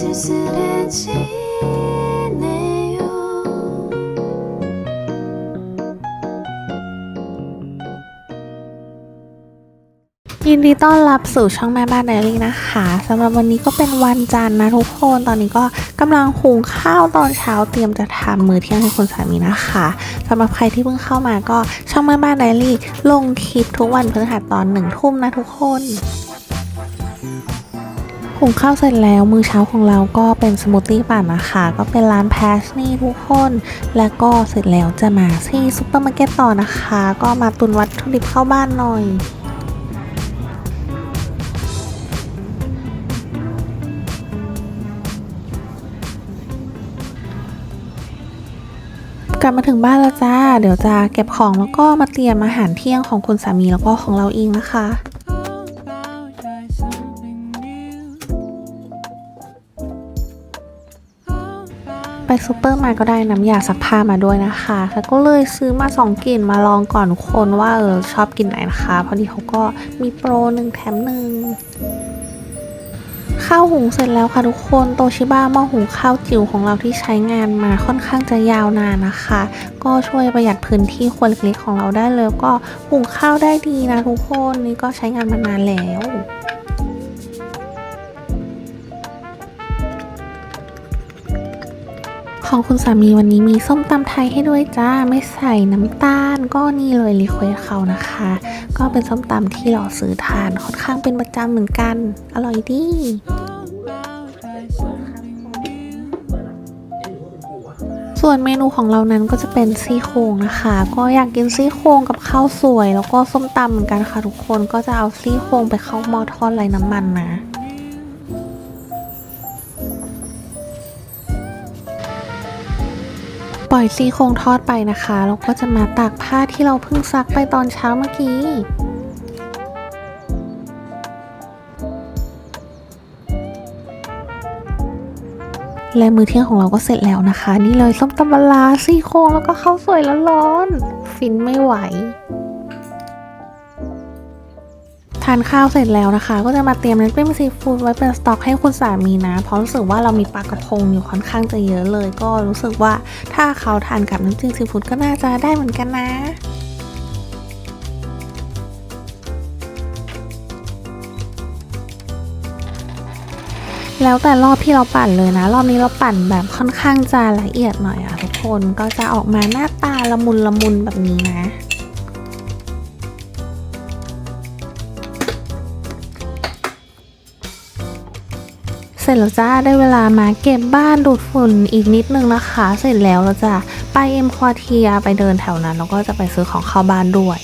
ยินดีต้อนรับสู่ช่องแม่บ้านไดลี่นะคะสำหรับวันนี้ก็เป็นวันจันทร์นะทุกคนตอนนี้ก็กำลังหุงข้าวตอนเช้าเตรียมจะทำมือเที่ยงให้คุณสามีนะคะสำหรับใครที่เพิ่งเข้ามาก็ช่องแม่บ้านไดลี่ลงคลิปทุกวันพฤหัสตอนหนึ่งทุ่มนะทุกคน หุงข้าวเสร็จแล้วมื้อเช้าของเราก็เป็นสมูทตี้ปั่นนะคะ ก็เป็นร้านแพชนี่ทุกคน แล้วก็เสร็จแล้วจะมาที่ซุปเปอร์มาร์เก็ตต่อนะคะ ก็มาตุนวัตถุดิบเข้าบ้านหน่อยกลับมาถึงบ้านแล้วจ้า เดี๋ยวจะเก็บของแล้วก็มาเตรียมอาหารเที่ยงของคุณสามีแล้วก็ของเราเองนะคะ ไปซูเปอร์มาก็ได้น้ำยาซักผ้ามาด้วยนะคะแล้วก็เลยซื้อมาสองกลิ่นมาลองก่อนทุกคนว่าเออชอบกลิ่นไหนนะคะพอดีเขาก็มีโปรหนึ่งแถมหนึ่งข้าวหุงเสร็จแล้วค่ะทุกคนโตชิบ้าหม้อหุงข้าวจิ๋วของเราที่ใช้งานมาค่อนข้างจะยาวนานนะคะ ก็ช่วยประหยัดพื้นที่ครัวเล็กๆของเราได้เลยก็หุงข้าวได้ดีนะทุกคนนี่ก็ใช้งานมานานแล้ว ของคุณสามีวันนี้มีส้มตำไทยให้ด้วยจ้า ไม่ใส่น้ำตาล ก็นี่เลยรีเควสเขานะคะ ก็เป็นส้มตำที่เราซื้อทานค่อนข้างเป็นประจำเหมือนกัน อร่อยดีส่วนเมนูของเรานั้นก็จะเป็นซี่โครงนะคะ ก็อยากกินซี่โครงกับข้าวสวย แล้วก็ส้มตำเหมือนกันค่ะทุกคนก็จะเอาซี่โครงไปเข้าหม้อทอดไร้น้ำมันนะ ปล่อยซี่โครงทอดไปนะคะแล้วก็จะมาตากผ้าที่เราเพิ่งซักไปตอนเช้าเมื่อกี้และมื้อเที่ยงของเราก็เสร็จแล้วนะคะ นี่เลยส้มตำปลาซี่โครงแล้วก็ข้าวสวยแล้วร้อนๆฟินไม่ไหวานข้าวเสร็จแล้วนะคะ ก็จะมาเตรียมน้ำจิ้มซีฟู้ดไว้เป็นสต็อกให้คุณสามีนะ เพราะรู้สึกว่าเรามีปลากระพงอยู่ค่อนข้างจะเยอะเลย ก็รู้สึกว่าถ้าเขาทานกับน้ำจิ้มซีฟู้ดก็น่าจะได้เหมือนกันนะแล้วแต่รอบที่เราปั่นเลยนะ รอบนี้เราปั่นแบบค่อนข้างจะละเอียดหน่อยอะทุกคนก็จะออกมาหน้าตาละมุนละมุนแบบนี้นะ ร็จแล้วจ้าได้เวลามาเก็บบ้านดูดฝุ่นอีกนิดนึงนะคะ เสร็จแล้วเราจะไปเอ็มควอเทียไปเดินแถวนั้น แล้วก็จะไปซื้อของเข้าบ้านด้วย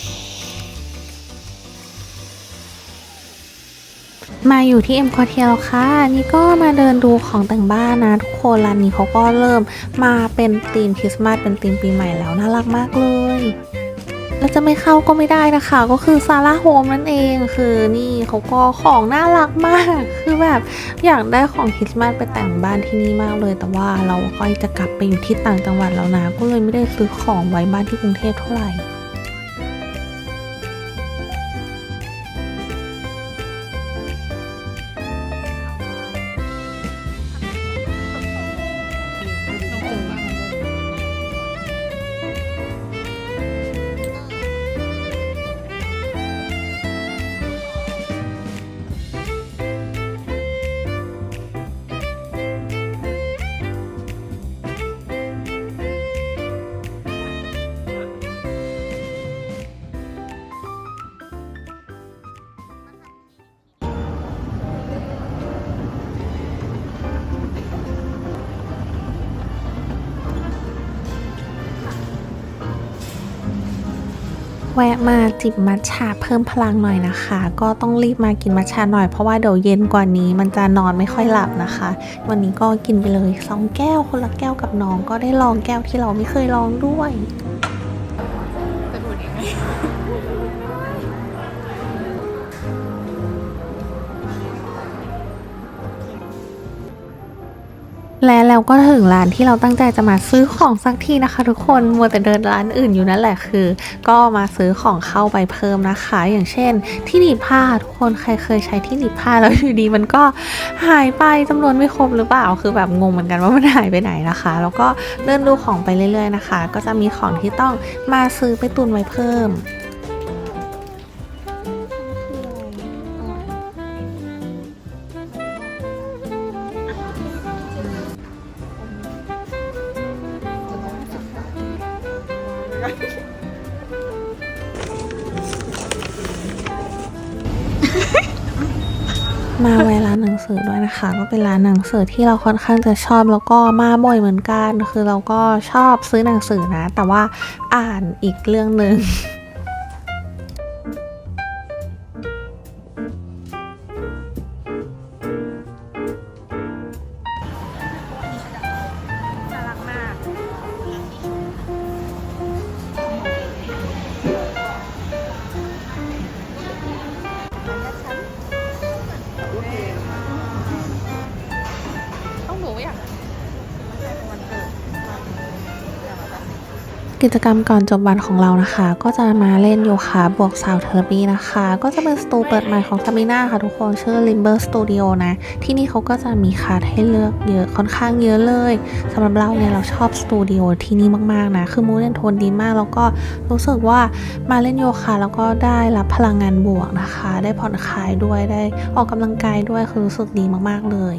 มาอยู่ที่เอ็มควอเทียแล้วค่ะ นี่ก็มาเดินดูของแต่งบ้านนะ ทุกคนร้านนี้เขาก็เริ่มมาเป็นธีมคริสต์มาสเป็นธีมปีใหม่แล้ว น่ารักมากเลย จะไม่เข้าก็ไม่ได้นะคะ ก็คือซาร่าโฮมนั่นเองคือนี่เขาก็ของน่ารักมาก คือแบบอยากได้ของคริสต์มาสไปแต่งบ้านที่นี่มากเลย แต่ว่าเราก็จะกลับไปอยู่ที่ต่างจังหวัดแล้วนะ ก็เลยไม่ได้ซื้อของไว้บ้านที่กรุงเทพเท่าไหร่ แวะมาจิบมัทฉะเพิ่มพลังหน่อยนะคะ ก็ต้องรีบมากินมัทฉะหน่อยเพราะว่าเดี๋ยวเย็นกว่านี้มันจะนอนไม่ค่อยหลับนะคะ วันนี้ก็กินไปเลยสองแก้วคนละแก้วกับน้องก็ได้ลองแก้วที่เราไม่เคยลองด้วย และแล้วก็ถึงร้านที่เราตั้งใจจะมาซื้อของสักทีนะคะ ทุกคนมัวแต่เดินร้านอื่นอยู่นั่นแหละคือ ก็มาซื้อของเข้าไปเพิ่มนะคะ อย่างเช่น ที่หนีบผ้าทุกคนใครเคยใช้ที่หนีบผ้าแล้วอยู่ดีมันก็หายไปจำนวนไม่ครบหรือเปล่าคือแบบงงเหมือนกันว่ามันหายไปไหนนะคะ แล้วก็เดินดูของไปเรื่อย ๆนะคะ ก็จะมีของที่ต้องมาซื้อไปตุนไว้เพิ่ม มาไวร้านหนังสือด้วยนะคะ ก็เป็นร้านหนังสือที่เราค่อนข้างจะชอบแล้วก็มาบ่อยเหมือนกัน คือเราก็ชอบซื้อหนังสือนะ แต่ว่าอ่านอีกเรื่องหนึ่ง กิจกรรมก่อนจบวันของเรานะคะ ก็จะมาเล่นโยคะบวกซาวเทอร์ปีนะคะ ก็จะเป็นสตูเปิดใหม่ของซามิน่าค่ะทุกคนชื่อ Limber Studio นะ ที่นี่เขาก็จะมีคลาสให้เลือกเยอะค่อนข้างเยอะเลยสำหรับเราเนี่ยเราชอบสตูดิโอที่นี่มากๆนะ คือมูดแอนโทนดีมาก แล้วก็รู้สึกว่ามาเล่นโยคะแล้วก็ได้รับพลังงานบวกนะคะ ได้ผ่อนคลายด้วยได้ออกกำลังกายด้วยคือรู้สึกดีมากๆเลย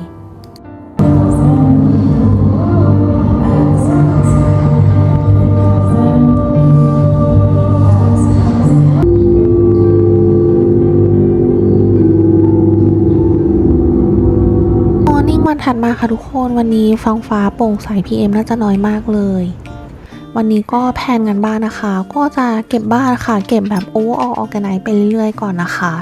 ถัดมาค่ะทุกคนวันนี้ฟังฟ้าโปร่งใส PM น่าจะน้อยมากเลย วันนี้ก็แพนงานบ้านนะคะ ก็จะเก็บบ้านค่ะ เก็บแบบโอเวอร์ออร์แกไนไปเรื่อยๆ ก่อนนะคะ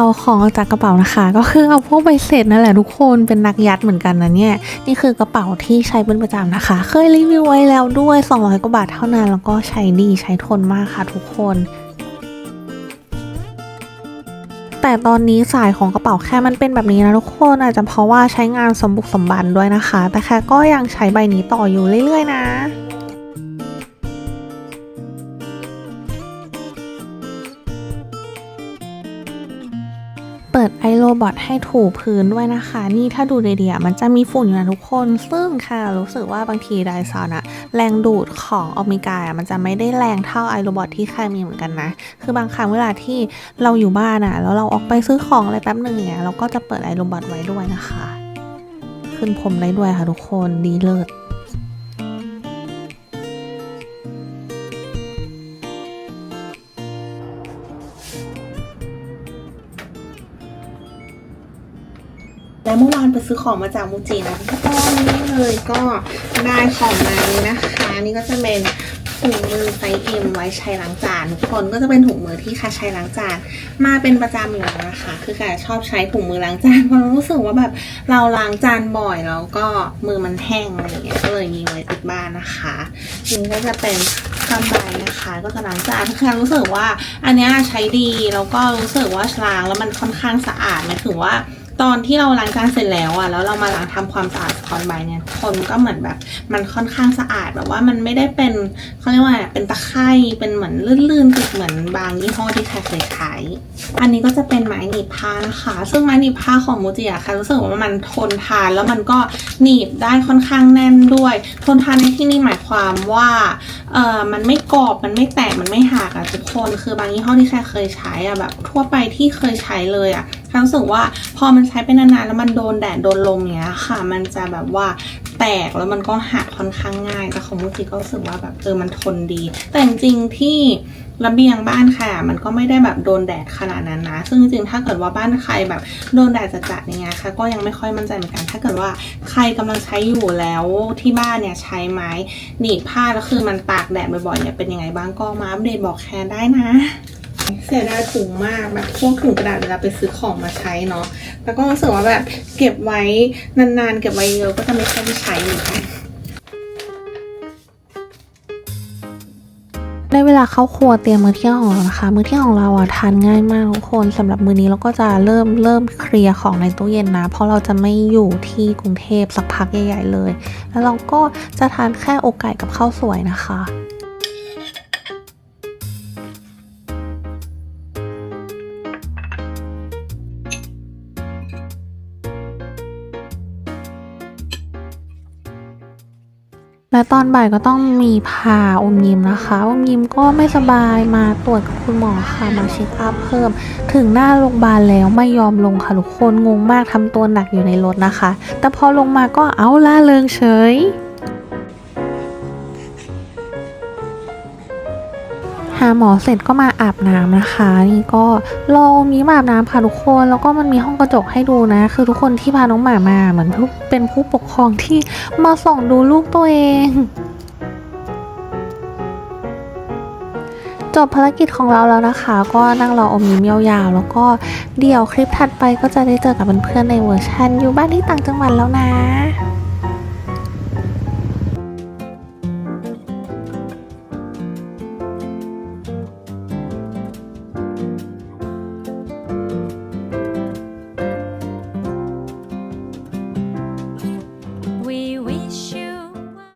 เอาของออกจากกระเป๋านะคะ ก็คือเอาพวกใบเสร็จนั่นแหละทุกคนเป็นนักยัดเหมือนกันนะเนี่ยนี่คือกระเป๋าที่ใช้เป็นประจำนะคะ เคยรีวิวไว้แล้วด้วย 200กว่าบาทเท่านั้นแล้วก็ใช้ดีใช้ทนมากค่ะทุกคนแต่ตอนนี้สายของกระเป๋าแค่มันเป็นแบบนี้นะทุกคนอาจจะเพราะว่าใช้งานสมบุกสมบันด้วยนะคะ แต่แค่ก็ยังใช้ใบนี้ต่ออยู่เรื่อยๆนะ ไอโรบอทให้ถูพื้นด้วยนะคะ นี่ถ้าดูดีๆอะมันจะมีฝุ่นอยู่นะทุกคน ซึ่งค่ะรู้สึกว่าบางทีไดซอนอะแรงดูดของออมิกาอะมันจะไม่ได้แรงเท่าไอโรบอทที่ใครมีเหมือนกันนะ คือบางครั้งเวลาที่เราอยู่บ้านอะแล้วเราออกไปซื้อของอะไรแป๊บหนึ่งอย่างเงี้ยเราก็จะเปิดไอโรบอทไว้ด้วยนะคะ ขึ้นผมได้ด้วยค่ะทุกคนดีเลิศ แล้วเมื่อวานไปซื้อของมาจากมูจินะก็นี่เลยก็ได้ของมานี้นะคะ นี่ก็จะเป็นถุงมือไซส์เอ็มไว้ใช้ล้างจานทุกคนก็จะเป็นถุงมือที่ค่ะใช้ล้างจานมาเป็นประจำอยู่แล้วนะคะ คือค่ะชอบใช้ถุงมือล้างจานเพราะรู้สึกว่าแบบเราล้างจานบ่อยแล้วก็มือมันแห้งอะไรอย่างเงี้ยก็เลยมีไว้ติดบ้านนะคะนี่ก็จะเป็นสบายนะคะก็จะล้างจานคือรู้สึกว่าอันนี้ใช้ดีแล้วก็รู้สึกว่าล้างแล้วมันค่อนข้างสะอาดหมายถึงว่า ตอนที่เราล้างจานเสร็จแล้วอะแล้วเรามาล้างทำความสะอาดสกอนไบเนี่ยคนก็เหมือนแบบ มันค่อนข้างสะอาดแบบว่ามันไม่ได้เป็นเขาเรียกว่าเป็นตะไคร่เป็นเหมือนลื่นๆติดเหมือนบางยี่ห้อที่ใครเคยใช้อันนี้ก็จะเป็นไม้หนีบผ้านะคะ ซึ่งไม้หนีบผ้าของมูจิอะค่ะรู้สึกว่ามันทนทานแล้วมันก็หนีบได้ค่อนข้างแน่นด้วย ทนทานในที่นี้หมายความว่าเออมันไม่กรอบมันไม่แตกมันไม่หักอะทุกคนคือบางยี่ห้อที่ใครเคยใช้อะแบบ ทั่วไปที่เคยใช้เลยอะ รู้สึกว่าพอมันใช้ไปนานๆแล้วมันโดนแดดโดนลมเนี้ยค่ะ มันจะแบบว่าแตกแล้วมันก็หักค่อนข้างง่าย แต่ของมูจิก็รู้สึกว่าแบบเออมันทนดี แต่จริงๆที่ระเบียงบ้านค่ะ มันก็ไม่ได้แบบโดนแดดขนาดนั้นนะ ซึ่งจริงๆ ถ้าเกิดว่าบ้านใครแบบโดนแดดจัดๆอย่างเงี้ยค่ะ ก็ยังไม่ค่อยมั่นใจเหมือนกัน ถ้าเกิดว่าใครกำลังใช้อยู่แล้วที่บ้านเนี่ยใช้ไม้หนีบผ้าแล้วคือมันตากแดดบ่อยๆเนี่ยเป็นยังไงบ้างก็มาอัปเดตบอกแคนได้นะ เสียดายถุงมากแบบพวกถุงกระดาษเวลาไปซื้อของมาใช้เนาะแล้วก็รู้สึกว่าแบบเก็บไว้นานๆ เก็บไว้เยอะก็จะไม่ค่อยได้ใช้เหมือนกันได้เวลาเข้าครัวเตรียมมื้อเที่ยงของเรานะคะ มื้อเที่ยงของเราอะทานง่ายมากทุกคนสำหรับมื้อนี้เราก็จะเริ่มเริ่มเคลียร์ของในตู้เย็นนะ เพราะเราจะไม่อยู่ที่กรุงเทพสักพักใหญ่ ๆ เลย แล้วเราก็จะทานแค่อกไก่กับข้าวสวยนะคะ และตอนบ่ายก็ต้องมีพาอมยิ้มนะคะอมยิ้มก็ไม่สบายมาตรวจกับคุณหมอค่ะมาเช็คอัพเพิ่ม ถึงหน้าโรงพยาบาลแล้วไม่ยอมลงค่ะทุกคนงงมากทำตัวหนักอยู่ในรถนะคะ แต่พอลงมาก็เอาล่าเริงเฉย หาหมอเสร็จก็มาอาบน้ำนะคะ นี่ก็รอมีมาอาบน้ำค่ะทุกคนแล้วก็มันมีห้องกระจกให้ดูนะ คือทุกคนที่พาน้องหมามาเหมือนผู้เป็นผู้ปกครองที่มาส่องดูลูกตัวเองจบภารกิจของเราแล้วนะคะ ก็นั่งรออมยิ้มยาวๆ แล้วก็เดี๋ยวคลิปถัดไปก็จะได้เจอกับเพื่อนๆในเวอร์ชันอยู่บ้านที่ต่างจังหวัดแล้วนะ